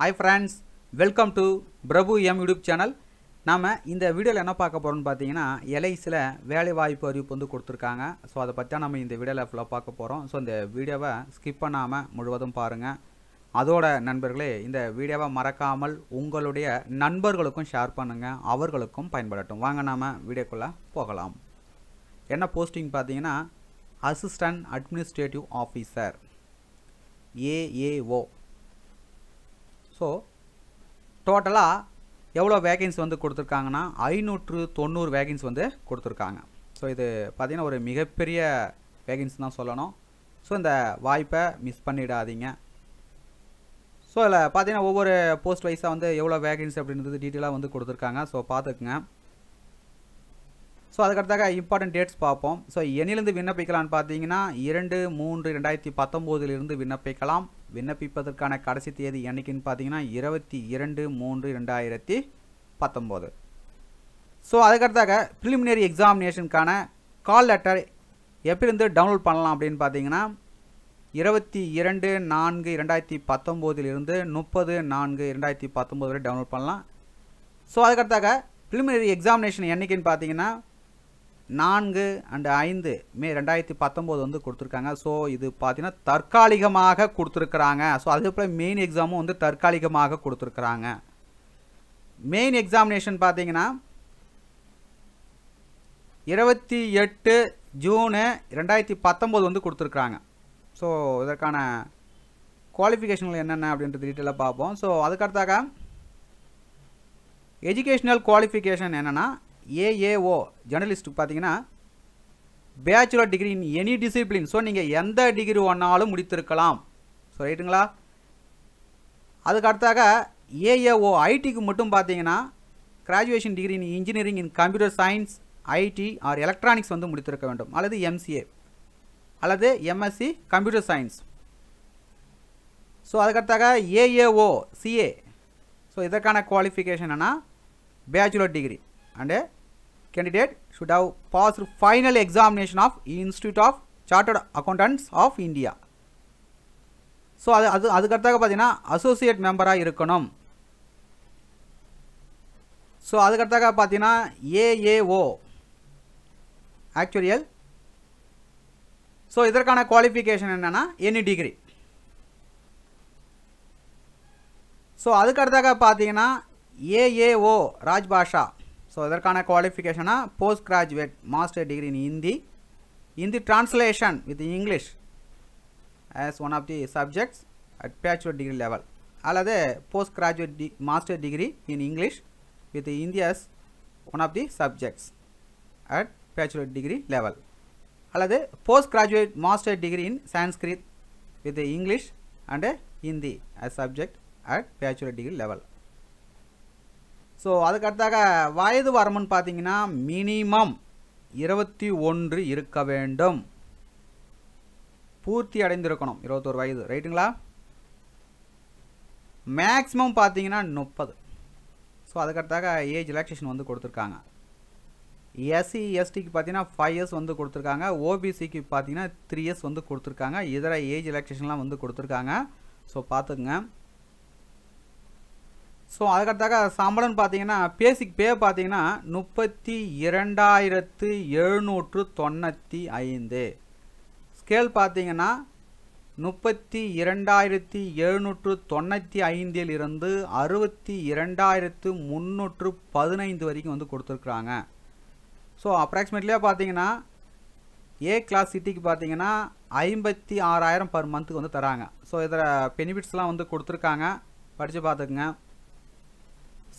Hi friends welcome to Prabhu M YouTube channel நாம் இந்த வீடியோவில் என்ன பார்க்க போகிறோம்னு பார்த்தீங்கன்னா எலைஸில் வேலை வாய்ப்பு அறிவிப்பு வந்து கொடுத்துருக்காங்க. ஸோ அதை பற்றி நம்ம இந்த வீடியோவில் ஃபுல்லாக பார்க்க போகிறோம் ஸோ இந்த வீடியோவை ஸ்கிப் பண்ணாமல் முழுவதும் பாருங்கள் அதோட நண்பர்களே இந்த வீடியோவை மறக்காமல் உங்களுடைய நண்பர்களுக்கும் ஷேர் பண்ணுங்கள் அவர்களுக்கும் பயன்படட்டும். வாங்க நாம் வீடியோக்குள்ளே போகலாம். என்ன போஸ்டிங் பார்த்தீங்கன்னா assistant administrative officer AAO so டோட்டலாக எவ்வளோ வேகன்ஸ் வந்து கொடுத்துருக்காங்கன்னா ஐநூற்று தொண்ணூறு வேகன்ஸ் வந்து கொடுத்துருக்காங்க. ஸோ இது பார்த்திங்கன்னா ஒரு மிகப்பெரிய வேகன்ஸ் தான் சொல்லணும். ஸோ இந்த வாய்ப்பை மிஸ் பண்ணிடாதீங்க. ஸோ இதில் பார்த்தீங்கன்னா ஒவ்வொரு போஸ்ட் வைஸாக வந்து எவ்வளோ வேகன்ஸ் அப்படின்றது டீட்டெயிலாக வந்து கொடுத்துருக்காங்க. ஸோ பார்த்துக்குங்க. ஸோ அதுக்கடுத்தாக இம்பார்ட்டன்ட் டேட்ஸ் பார்ப்போம். ஸோ எண்ணிலிருந்து விண்ணப்பிக்கலாம்னு பார்த்தீங்கன்னா இரண்டு மூன்று ரெண்டாயிரத்தி பத்தொம்போதிலிருந்து விண்ணப்பிக்கலாம். விண்ணப்பிப்பதற்கான கடைசி தேதி என்னைக்குன்னு பார்த்தீங்கன்னா இருபத்தி இரண்டு மூன்று ரெண்டாயிரத்தி பத்தொம்போது. ஸோ அதுக்கடுத்தாக ப்ரிலிமினரி எக்ஸாமினேஷனுக்கான கால் லெட்டர் எப்படிருந்து டவுன்லோட் பண்ணலாம் அப்படின்னு பார்த்தீங்கன்னா இருபத்தி இரண்டு நான்கு இரண்டாயிரத்தி பத்தொம்போதிலிருந்து முப்பது நான்கு இரண்டாயிரத்தி பத்தொம்போது வரை டவுன்லோட் பண்ணலாம். ஸோ அதுக்கடுத்தாக ப்ரிலிமினரி எக்ஸாமினேஷன் என்னைக்குன்னு பார்த்தீங்கன்னா நான்கு அண்டு ஐந்து மே ரெண்டாயிரத்தி பத்தொம்போது வந்து கொடுத்துருக்காங்க. ஸோ இது பார்த்தீங்கன்னா தற்காலிகமாக கொடுத்துருக்குறாங்க. ஸோ அதே போல் மெயின் எக்ஸாமும் வந்து தற்காலிகமாக கொடுத்துருக்குறாங்க. மெயின் எக்ஸாமினேஷன் பார்த்தீங்கன்னா இருபத்தி எட்டு ஜூனு ரெண்டாயிரத்தி பத்தொம்போது வந்து கொடுத்துருக்குறாங்க. ஸோ இதற்கான குவாலிஃபிகேஷன்கள் என்னென்ன அப்படின்றது டீட்டெயிலாக பார்ப்போம். ஸோ அதுக்கடுத்தாக எஜுகேஷ்னல் குவாலிஃபிகேஷன் என்னென்னா ஏஏஓ ஜேர்னலிஸ்ட்டுக்கு பார்த்தீங்கன்னா bachelor degree in any discipline so நீங்கள் எந்த டிகிரி ஒன்னாலும் முடித்திருக்கலாம். ஸோ ரைட்டுங்களா? அதுக்கு அடுத்தாக ஏஏஓ ஐடிக்கு மட்டும் பார்த்தீங்கன்னா graduation degree in engineering in computer science IT or electronics வந்து முடித்திருக்க வேண்டும். அல்லது எம்சிஏ அல்லது எம்எஸ்சி கம்ப்யூட்டர் சயின்ஸ் ஸோ அதுக்கடுத்தாக ஏஏஓ சிஏ ஸோ இதற்கான குவாலிஃபிகேஷன் என்னன்னா bachelor degree and candidate should have passed final examination of Institute of Chartered Accountants of India. So அது அது அதுக்கடுத்தாக பார்த்தீங்கன்னா அசோசியேட் மெம்பராக இருக்கணும். ஸோ அதுக்கடுத்தாக பார்த்தீங்கன்னா ஏஏஓ ஆக்சுவரியல் ஸோ இதற்கான குவாலிஃபிகேஷன் என்னென்னா எனி டிகிரி ஸோ அதுக்கடுத்தாக பார்த்தீங்கன்னா ஏஏஓ ராஜ்பாஷா. ஸோ இதற்கான குவாலிஃபிகேஷனாக post graduate master degree in Hindi Hindi translation with English as one of the subjects at bachelor degree level அல்லது post graduate the master degree in English with Hindi as one of the subjects at bachelor degree level அல்லது post graduate master degree in Sanskrit with English and Hindi as subject at bachelor degree level so அதுக்கடுத்தாக வயது வரம்புன்னு பார்த்தீங்கன்னா minimum இருபத்தி ஒன்று இருக்க வேண்டும். பூர்த்தி அடைந்திருக்கணும் இருபத்தோரு வயது. ரைட்டுங்களா மேக்ஸிமம் பார்த்தீங்கன்னா முப்பது. ஸோ அதுக்கடுத்தாக ஏஜ் ரிலாக்ஸேஷன் வந்து கொடுத்துருக்காங்க. எஸ்சி எஸ்டிக்கு பார்த்தீங்கன்னா ஃபைவ் இயர்ஸ் வந்து கொடுத்துருக்காங்க. ஓபிசிக்கு பார்த்தீங்கன்னா த்ரீ இயர்ஸ் வந்து கொடுத்துருக்காங்க. இதர ஏஜ் ரிலாக்ஸேஷன்லாம் வந்து கொடுத்துருக்காங்க. ஸோ பார்த்துக்குங்க ஸோ அதுக்கடுத்தாக சம்பளம்னு பார்த்தீங்கன்னா பேசிக் பே பார்த்தீங்கன்னா முப்பத்தி இரண்டாயிரத்து எழுநூற்று தொண்ணூற்றி ஐந்து. ஸ்கேல் பார்த்தீங்கன்னா முப்பத்தி இரண்டாயிரத்தி எழுநூற்று தொண்ணூற்றி ஐந்தில் இருந்து அறுபத்தி இரண்டாயிரத்து முந்நூற்று பதினைந்து வரைக்கும் வந்து கொடுத்துருக்குறாங்க. ஸோ அப்ராக்சிமேட்லியாக பார்த்தீங்கன்னா ஏ கிளாஸ் சிட்டிக்கு பார்த்தீங்கன்னா ஐம்பத்தி ஆறாயிரம் பர் மந்த்துக்கு வந்து தராங்க. ஸோ இதில் பெனிஃபிட்ஸ்லாம் வந்து கொடுத்துருக்காங்க. படித்து பார்த்துக்குங்க.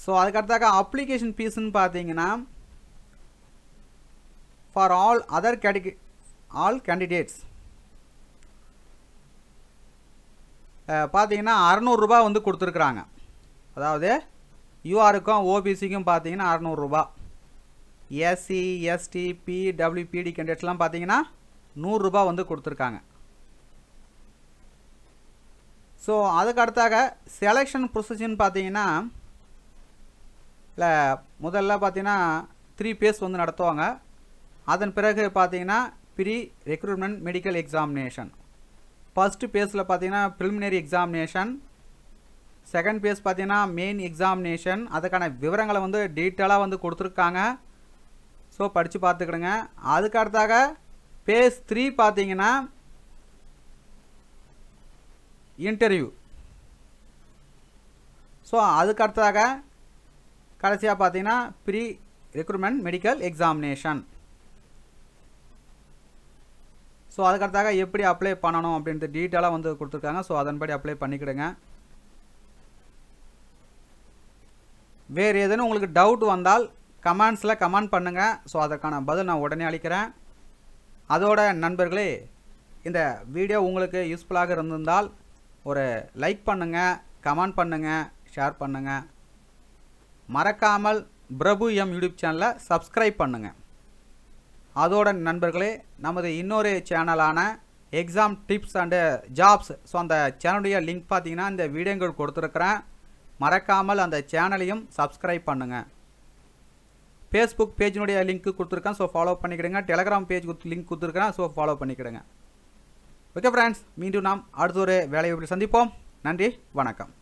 ஸோ அதுக்கடுத்தாக்க அப்ளிகேஷன் ஃபீஸ்ன்னு பார்த்தீங்கன்னா for all other category all candidates பார்த்தீங்கன்னா அறநூறுரூபா வந்து கொடுத்துருக்குறாங்க. அதாவது யூஆருக்கும் ஓபிசிக்கும் பார்த்தீங்கன்னா அறநூறுரூபா எஸ்சி எஸ்டி பிடபிள்யூபிடி கேண்டிடேட்ஸ்லாம் பார்த்தீங்கன்னா நூறுரூபா வந்து கொடுத்துருக்காங்க. ஸோ அதுக்கு அடுத்தாக செலெக்ஷன் ப்ரொசீஜர்னு பார்த்தீங்கன்னா இல்லை முதல்ல பார்த்தீங்கன்னா த்ரீ பேஸ் வந்து நடத்துவாங்க. அதன் பிறகு பார்த்தீங்கன்னா pre recruitment medical examination first பேஸில் பார்த்தீங்கன்னா ப்ரிலிமினரி எக்ஸாமினேஷன் செகண்ட் பேஸ் பார்த்தீங்கன்னா மெயின் எக்ஸாமினேஷன் அதுக்கான விவரங்களை வந்து டீட்டெயிலாக வந்து கொடுத்துருக்காங்க. ஸோ படித்து பார்த்துக்கிடுங்க. அதுக்கு அடுத்தாக பேஸ் த்ரீ பார்த்தீங்கன்னா இன்டர்வியூ ஸோ அதுக்கு அடுத்ததாக கடைசியாக பார்த்தீங்கன்னா pre recruitment medical examination so அதுக்கடுத்தாக எப்படி அப்ளை பண்ணணும் அப்படின்ட்டு டீட்டெயிலாக வந்து கொடுத்துருக்காங்க. ஸோ அதன்படி அப்ளை பண்ணிக்கிடுங்க. வேறு ஏதேனும் உங்களுக்கு டவுட் வந்தால் கமெண்ட்ஸில் கமெண்ட் பண்ணுங்கள் ஸோ அதற்கான பதில் நான் உடனே அளிக்கிறேன். அதோட நண்பர்களே இந்த வீடியோ உங்களுக்கு யூஸ்ஃபுல்லாக இருந்திருந்தால் ஒரு லைக் பண்ணுங்கள் கமெண்ட் பண்ணுங்கள் ஷேர் பண்ணுங்கள் மறக்காமல் பிரபு எம் யூடியூப் சேனலை சப்ஸ்கிரைப் பண்ணுங்கள் அதோட நண்பர்களே நமது இன்னொரு சேனலான exam tips and jobs so அந்த சேனலுடைய லிங்க் பார்த்தீங்கன்னா இந்த வீடியோங்கள் கொடுத்துருக்குறேன். மறக்காமல் அந்த சேனலையும் சப்ஸ்கிரைப் பண்ணுங்கள் ஃபேஸ்புக் பேஜினுடைய லிங்க் கொடுத்துருக்கேன் ஸோ ஃபாலோ பண்ணிக்கிடுங்க. டெலகிராம் பேஜ் லிங்க் கொடுத்துருக்கேன் ஸோ ஃபாலோ பண்ணிக்கிடுங்க. ஓகே ஃப்ரெண்ட்ஸ் மீண்டும் நாம் அடுத்த ஒரு வேலையை சந்திப்போம். நன்றி வணக்கம்.